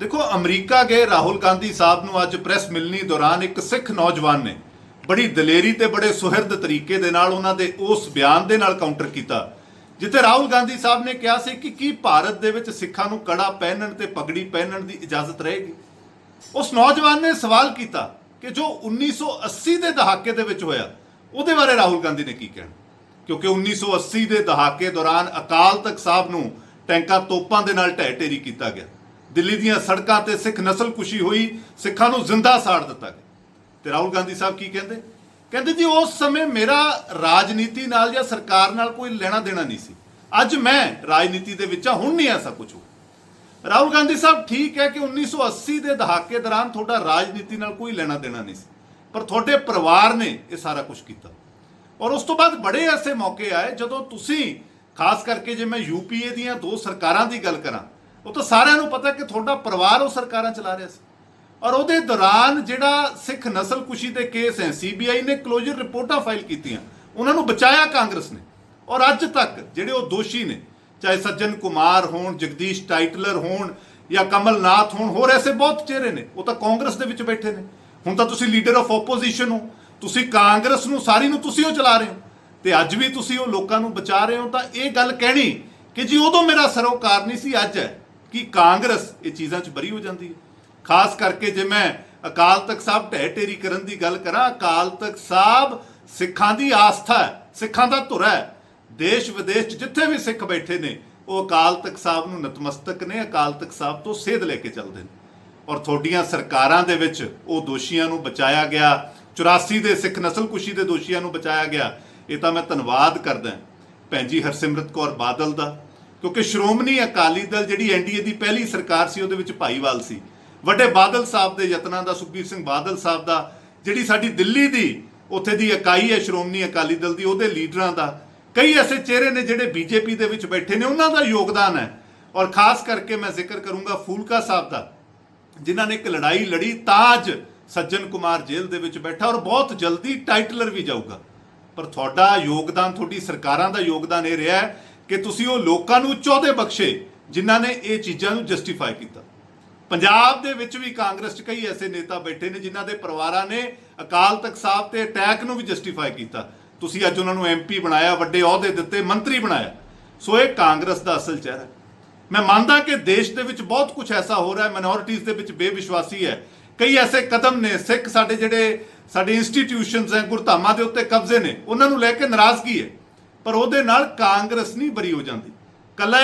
ਦੇਖੋ, ਅਮਰੀਕਾ ਗਏ, ਰਾਹੁਲ ਗਾਂਧੀ ਸਾਹਿਬ ਨੂੰ ਅੱਜ ਪ੍ਰੈਸ ਮਿਲਣੀ ਦੌਰਾਨ ਇੱਕ ਸਿੱਖ ਨੌਜਵਾਨ ਨੇ ਬੜੀ ਦਲੇਰੀ ਤੇ ਬੜੇ ਸੁਹਿਰਦ ਤਰੀਕੇ ਦੇ ਨਾਲ ਉਹਨਾਂ ਦੇ ਉਸ ਬਿਆਨ ਦੇ ਨਾਲ ਕਾਊਂਟਰ ਕੀਤਾ, ਜਿੱਥੇ ਰਾਹੁਲ ਗਾਂਧੀ ਸਾਹਿਬ ਨੇ ਕਿਹਾ ਸੀ ਕਿ ਕੀ ਭਾਰਤ ਦੇ ਵਿੱਚ ਸਿੱਖਾਂ ਨੂੰ ਕੜਾ ਪਹਿਨਣ ਤੇ ਪਗੜੀ ਪਹਿਨਣ ਦੀ ਇਜਾਜ਼ਤ ਰਹੇਗੀ? ਉਸ ਨੌਜਵਾਨ ਨੇ ਸਵਾਲ ਕੀਤਾ ਕਿ ਜੋ 1980 ਦੇ ਦਹਾਕੇ ਦੇ ਵਿੱਚ ਹੋਇਆ, ਉਹਦੇ ਬਾਰੇ ਰਾਹੁਲ ਗਾਂਧੀ ਨੇ ਕੀ ਕਹਿਣਾ? ਕਿਉਂਕਿ 1980 ਦੇ ਦਹਾਕੇ ਦੌਰਾਨ ਅਕਾਲ ਤਖਤ ਸਾਹਿਬ ਨੂੰ ਟੈਂਕਾਂ ਤੋਪਾਂ ਦੇ ਨਾਲ ਢਹਿ ਢੇਰੀ ਕੀਤਾ ਗਿਆ। ਦਿੱਲੀ ਦੀਆਂ ਸੜਕਾਂ ਤੇ ਸਿੱਖ ਨਸਲਕੁਸ਼ੀ ਹੋਈ, ਸਿੱਖਾਂ ਨੂੰ ਜ਼ਿੰਦਾ ਸਾੜ ਦਿੱਤਾ ਗਿਆ। ਤੇ ਰਾਹੁਲ ਗਾਂਧੀ ਸਾਹਿਬ ਕੀ ਕਹਿੰਦੇ? ਕਹਿੰਦੇ ਜੀ, ਉਸ ਸਮੇਂ ਮੇਰਾ ਰਾਜਨੀਤੀ ਨਾਲ ਜਾਂ ਸਰਕਾਰ ਨਾਲ ਕੋਈ ਲੈਣਾ ਦੇਣਾ ਨਹੀਂ ਸੀ। ਅੱਜ ਮੈਂ ਰਾਜਨੀਤੀ ਦੇ ਵਿੱਚ ਹਾਂ, ਹੁਣ ਨਹੀਂ ਐਸਾ ਕੁਝ ਹੋ ਰਾਹੁਲ ਗਾਂਧੀ ਸਾਹਿਬ ਠੀਕ ਹੈ ਕਿ 1980 ਦੇ ਦਹਾਕੇ ਦੌਰਾਨ ਤੁਹਾਡਾ ਰਾਜਨੀਤੀ ਨਾਲ ਕੋਈ ਲੈਣਾ ਦੇਣਾ ਨਹੀਂ ਸੀ, ਪਰ ਤੁਹਾਡੇ ਪਰਿਵਾਰ ਨੇ ਇਹ ਸਾਰਾ ਕੁਝ ਕੀਤਾ। ਔਰ ਉਸ ਤੋਂ ਬਾਅਦ ਬੜੇ ਐਸੇ ਮੌਕੇ ਆਏ ਜਦੋਂ ਤੁਸੀਂ, ਖਾਸ ਕਰਕੇ ਜੇ ਮੈਂ ਯੂਪੀਏ ਦੀਆਂ ਦੋ ਸਰਕਾਰਾਂ ਦੀ ਗੱਲ ਕਰਾਂ ਉਹ ਤਾਂ ਸਾਰਿਆਂ ਨੂੰ ਪਤਾ ਕਿ ਤੁਹਾਡਾ ਪਰਿਵਾਰ ਉਹ ਸਰਕਾਰਾਂ ਚਲਾ ਰਿਹਾ ਸੀ। ਔਰ ਉਹਦੇ ਦੌਰਾਨ ਜਿਹੜਾ ਸਿੱਖ ਨਸਲਕੁਸ਼ੀ ਦੇ ਕੇਸ ਹੈ ਸੀਬੀਆਈ ਨੇ ਕਲੋਜ਼ਰ ਰਿਪੋਰਟਾਂ ਫਾਈਲ ਕੀਤੀਆਂ। ਉਹਨਾਂ ਨੂੰ ਬਚਾਇਆ ਕਾਂਗਰਸ ਨੇ। ਔਰ ਅੱਜ ਤੱਕ ਜਿਹੜੇ ਉਹ ਦੋਸ਼ੀ ਨੇ, ਚਾਹੇ ਸੱਜਣ ਕੁਮਾਰ ਹੋਣ, ਜਗਦੀਸ਼ ਟਾਈਟਲਰ ਹੋਣ ਜਾਂ ਕਮਲਨਾਥ ਹੋਣ, ਹੋਰ ਐਸੇ ਬਹੁਤ ਚਿਹਰੇ ਨੇ। ਉਹ ਤਾਂ ਕਾਂਗਰਸ ਦੇ ਵਿੱਚ ਬੈਠੇ ਨੇ। ਹੁਣ ਤਾਂ ਤੁਸੀਂ ਲੀਡਰ ਆਫ ਆਪੋਜੀਸ਼ਨ ਹੋ। ਤੁਸੀਂ ਕਾਂਗਰਸ ਨੂੰ, ਸਾਰੀ ਨੂੰ ਤੁਸੀਂ ਉਹ ਚਲਾ ਰਹੇ ਹੋ। ਤੇ ਅੱਜ ਵੀ ਤੁਸੀਂ ਉਹ ਲੋਕਾਂ ਨੂੰ ਬਚਾ ਰਹੇ ਹੋ ਤਾਂ ਇਹ ਗੱਲ ਕਹਿਣੀ ਕਿ ਜੀ ਉਦੋਂ ਮੇਰਾ ਸਰੋਕਾਰ ਨਹੀਂ ਸੀ, ਅੱਜ ਹੈ। ਕਿ ਕਾਂਗਰਸ ਇਹ ਚੀਜ਼ਾਂ 'ਚ ਬਰੀ ਹੋ ਜਾਂਦੀ ਹੈ। ਖਾਸ ਕਰਕੇ ਜੇ ਮੈਂ ਅਕਾਲ ਤਖਤ ਸਾਹਿਬ ਢਹਿ ਢੇਰੀ ਕਰਨ ਦੀ ਗੱਲ ਕਰਾਂ, ਅਕਾਲ ਤਖਤ ਸਾਹਿਬ ਸਿੱਖਾਂ ਦੀ ਆਸਥਾ ਹੈ, ਸਿੱਖਾਂ ਦਾ ਧੁਰਾ ਹੈ। ਦੇਸ਼ ਵਿਦੇਸ਼ 'ਚ ਜਿੱਥੇ ਵੀ ਸਿੱਖ ਬੈਠੇ ਨੇ, ਉਹ ਅਕਾਲ ਤਖਤ ਸਾਹਿਬ ਨੂੰ ਨਤਮਸਤਕ ਨੇ, ਅਕਾਲ ਤਖਤ ਸਾਹਿਬ ਤੋਂ ਸੇਧ ਲੈ ਕੇ ਚੱਲਦੇ ਨੇ। ਔਰ ਤੁਹਾਡੀਆਂ ਸਰਕਾਰਾਂ ਦੇ ਵਿੱਚ ਉਹ ਦੋਸ਼ੀਆਂ ਨੂੰ ਬਚਾਇਆ ਗਿਆ 84 ਦੇ ਸਿੱਖ ਨਸਲਕੁਸ਼ੀ ਦੇ ਦੋਸ਼ੀਆਂ ਨੂੰ ਬਚਾਇਆ ਗਿਆ, ਇਹ ਤਾਂ ਮੈਂ ਧੰਨਵਾਦ ਕਰਦਾ। ਭੈਣ ਜੀ ਹਰਸਿਮਰਤ ਕੌਰ ਬਾਦਲ ਦਾ ਕਿਉਂਕਿ ਸ਼੍ਰੋਮਣੀ ਅਕਾਲੀ ਦਲ ਜਿਹੜੀ ਐਨਡੀਏ ਦੀ ਪਹਿਲੀ ਸਰਕਾਰ ਸੀ, ਉਹਦੇ ਵਿੱਚ ਭਾਈਵਾਲ ਸੀ। ਵੱਡੇ ਬਾਦਲ ਸਾਹਿਬ ਦੇ ਯਤਨਾਂ ਦਾ, ਸੁਖਬੀਰ ਸਿੰਘ ਬਾਦਲ ਸਾਹਿਬ ਦਾ, ਜਿਹੜੀ ਸਾਡੀ ਦਿੱਲੀ ਦੀ, ਉੱਥੇ ਦੀ ਇਕਾਈ ਹੈ ਸ਼੍ਰੋਮਣੀ ਅਕਾਲੀ ਦਲ ਦੀ, ਉਹਦੇ ਲੀਡਰਾਂ ਦਾ। ਕਈ ਐਸੇ ਚਿਹਰੇ ਨੇ ਜਿਹੜੇ ਬੀਜੇਪੀ ਦੇ ਵਿੱਚ ਬੈਠੇ ਨੇ, ਉਹਨਾਂ ਦਾ ਯੋਗਦਾਨ ਹੈ। ਔਰ ਖਾਸ ਕਰਕੇ ਮੈਂ ਜ਼ਿਕਰ ਕਰੂੰਗਾ ਫੂਲਕਾ ਸਾਹਿਬ ਦਾ, ਜਿਨ੍ਹਾਂ ਨੇ ਇੱਕ ਲੜਾਈ ਲੜੀ, ਤਾਜ ਸੱਜਣ ਕੁਮਾਰ ਜੇਲ੍ਹ ਦੇ ਵਿੱਚ ਬੈਠਾ ਔਰ ਬਹੁਤ ਜਲਦੀ ਟਾਈਟਲਰ ਵੀ ਜਾਊਗਾ। ਪਰ ਤੁਹਾਡਾ ਯੋਗਦਾਨ, ਤੁਹਾਡੀ ਸਰਕਾਰਾਂ ਦਾ ਯੋਗਦਾਨ ਇਹ ਰਿਹਾ ਕਿ ਤੁਸੀਂ ਉਹ ਲੋਕਾਂ ਨੂੰ ਚੌਦੇ ਬਖਸ਼ੇ ਜਿਨ੍ਹਾਂ ਨੇ ਇਹ ਚੀਜ਼ਾਂ ਨੂੰ ਜਸਟੀਫਾਈ ਕੀਤਾ। ਪੰਜਾਬ ਦੇ ਵਿੱਚ ਵੀ ਕਾਂਗਰਸ 'ਚ ਕਈ ਐਸੇ ਨੇਤਾ ਬੈਠੇ ਨੇ ਜਿਨ੍ਹਾਂ ਦੇ ਪਰਿਵਾਰਾਂ ਨੇ ਅਕਾਲ ਤਖਤ ਸਾਹਿਬ ਤੇ ਅਟੈਕ ਨੂੰ ਵੀ ਜਸਟੀਫਾਈ ਕੀਤਾ। ਤੁਸੀਂ ਅੱਜ ਉਹਨਾਂ ਨੂੰ ਐਮਪੀ ਬਣਾਇਆ, ਵੱਡੇ ਅਹੁਦੇ ਦਿੱਤੇ, ਮੰਤਰੀ ਬਣਾਇਆ। ਸੋ ਇਹ ਕਾਂਗਰਸ ਦਾ ਅਸਲ ਚਿਹਰਾ ਮੈਂ ਮੰਨਦਾ ਕਿ ਦੇਸ਼ ਦੇ ਵਿੱਚ ਬਹੁਤ ਕੁਝ ਐਸਾ ਹੋ ਰਿਹਾ ਹੈ ਮਿਨੋਰਿਟੀਜ਼ ਦੇ ਵਿੱਚ ਬੇਵਿਸ਼ਵਾਸੀ ਹੈ। ਕਈ ਐਸੇ ਕਦਮ ਨੇ, ਸਿੱਖ ਸਾਡੇ ਜਿਹੜੇ, ਸਾਡੇ ਇੰਸਟੀਟਿਊਸ਼ਨਸ ਹੈ, ਗੁਰਧਾਮਾਂ ਦੇ ਉੱਤੇ ਕਬਜ਼ੇ ਨੇ, ਉਹਨਾਂ ਨੂੰ ਲੈ ਕੇ ਨਾਰਾਜ਼ਗੀ ਹੈ। ਪਰ ਉਹਦੇ ਨਾਲ ਕਾਂਗਰਸ ਨਹੀਂ ਬਰੀ ਹੋ ਜਾਂਦੀ। ਕੱਲਾ